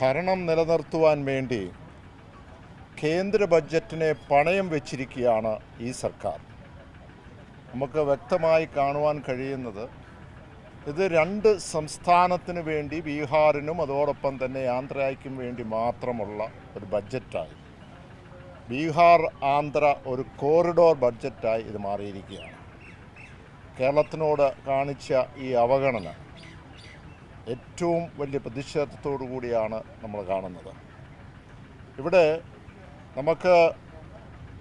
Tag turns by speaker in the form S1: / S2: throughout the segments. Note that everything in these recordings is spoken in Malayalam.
S1: ഭരണം നിലനിർത്തുവാൻ വേണ്ടി കേന്ദ്ര ബഡ്ജറ്റിനെ പണയം വെച്ചിരിക്കുകയാണ് ഈ സർക്കാർ. നമുക്ക് വ്യക്തമായി കാണുവാൻ കഴിയുന്നത് ഇത് രണ്ട് സംസ്ഥാനത്തിന് വേണ്ടി ബീഹാറിനും അതോടൊപ്പം തന്നെ ആന്ധ്രയ്ക്കും വേണ്ടി മാത്രമുള്ള ഒരു ബഡ്ജറ്റായി. ബീഹാർ ആന്ധ്ര ഒരു കോറിഡോർ ബഡ്ജറ്റായി ഇത് മാറിയിരിക്കുകയാണ്. കേരളത്തിനോട് കാണിച്ച ഈ അവഗണന ഏറ്റവും വലിയ പ്രതിഷേധത്തോടു കൂടിയാണ് നമ്മൾ കാണുന്നത്. ഇവിടെ നമുക്ക്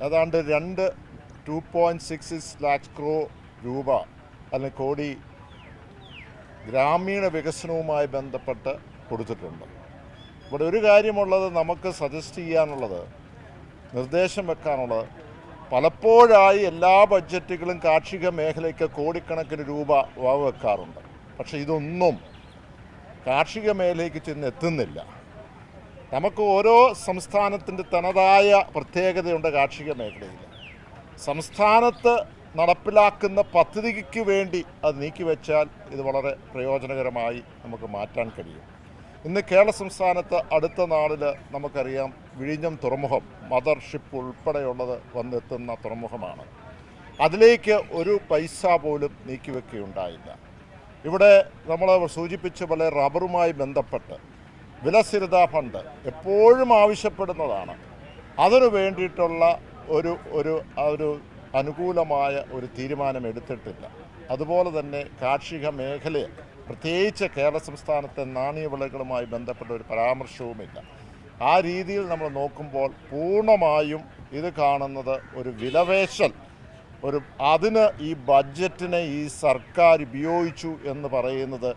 S1: ഏതാണ്ട് രണ്ട് two point six six lakhs crore രൂപ അല്ലെങ്കിൽ കോടി ഗ്രാമീണ വികസനവുമായി ബന്ധപ്പെട്ട് കൊടുത്തിട്ടുണ്ട്. ഇവിടെ ഒരു കാര്യമുള്ളത് നമുക്ക് സജസ്റ്റ് ചെയ്യാനുള്ളത് നിർദ്ദേശം വെക്കാനുള്ളത് പലപ്പോഴായി എല്ലാ ബഡ്ജറ്റുകളും കാർഷിക മേഖലയ്ക്ക് കോടിക്കണക്കിന് രൂപ വകവെക്കാറുണ്ട് പക്ഷേ ഇതൊന്നും കാർഷിക മേഖലയ്ക്ക് ചെന്ന് എത്തുന്നില്ല. നമുക്ക് ഓരോ സംസ്ഥാനത്തിന്റെ തനതായ പ്രത്യേകതയുണ്ട് കാർഷിക മേഖലയിൽ. സംസ്ഥാനത്ത് നടപ്പിലാക്കുന്ന പദ്ധതിക്ക് വേണ്ടി അത് നീക്കിവെച്ചാൽ ഇത് വളരെ പ്രയോജനകരമായി നമുക്ക് മാറ്റാൻ കഴിയും. ഇന്ന് കേരള സംസ്ഥാനത്ത് അടുത്ത നാളിൽ നമുക്കറിയാം വിഴിഞ്ഞം തുറമുഖം മദർഷിപ്പ് ഉൾപ്പെടെയുള്ളത് വന്നെത്തുന്ന തുറമുഖമാണ്. അതിലേക്ക് ഒരു പൈസ പോലും നീക്കിവെക്കുകയുണ്ടായില്ല ഇവിടെ നമ്മൾ സൂചിപ്പിച്ച പോലെ റബ്ബറുമായി ബന്ധപ്പെട്ട് വിലസ്ഥിരതാ ഫണ്ട് എപ്പോഴും ആവശ്യപ്പെടുന്നതാണ്. അതിനു വേണ്ടിയിട്ടുള്ള ഒരു ഒരു ഒരു അനുകൂലമായ ഒരു തീരുമാനം എടുത്തിട്ടില്ല. അതുപോലെ തന്നെ കാർഷിക മേഖലയെ പ്രത്യേകിച്ച് കേരള സംസ്ഥാനത്തെ നാണ്യവിളകളുമായി ബന്ധപ്പെട്ട ഒരു പരാമർശവുമില്ല. ആ രീതിയിൽ നമ്മൾ നോക്കുമ്പോൾ പൂർണമായും ഇത് കാണുന്നത് ഒരു വിലവേശൽ ഒരു അതിന് ഈ ബഡ്ജറ്റിനെ ഈ സർക്കാർ ഉപയോഗിച്ചു എന്ന് പറയുന്നത്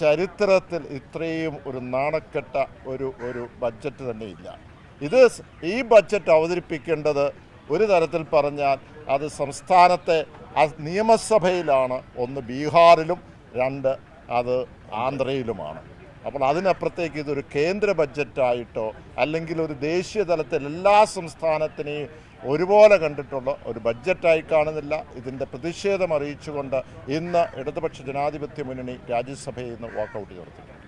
S1: ചരിത്രത്തിൽ ഇത്രയും ഒരു നാണക്കെട്ട ഒരു ഒരു ബഡ്ജറ്റ് തന്നെ ഇല്ല ഇത് ഈ ബഡ്ജറ്റ് അവതരിപ്പിക്കേണ്ടത് ഒരു തരത്തിൽ പറഞ്ഞാൽ അത് സംസ്ഥാനത്തെ നിയമസഭയിലാണ്. ഒന്ന് ബീഹാറിലും രണ്ട് അത് ആന്ധ്രയിലുമാണ്. അപ്പോൾ അതിനപ്പുറത്തേക്ക് ഇതൊരു കേന്ദ്ര ബഡ്ജറ്റായിട്ടോ അല്ലെങ്കിൽ ഒരു ദേശീയ തലത്തിൽ എല്ലാ സംസ്ഥാനത്തിനെയും ഒരുപോലെ കണ്ടിട്ടുള്ള ഒരു ബഡ്ജറ്റായി കാണുന്നില്ല. ഇതിന്റെ പ്രതിഷേധം അറിയിച്ചുകൊണ്ട് ഇന്ന് ഇടതുപക്ഷ ജനാധിപത്യ മുന്നണി രാജ്യസഭയിൽ നിന്ന് വാക്കൗട്ട് ചേർത്തിട്ടുണ്ട്.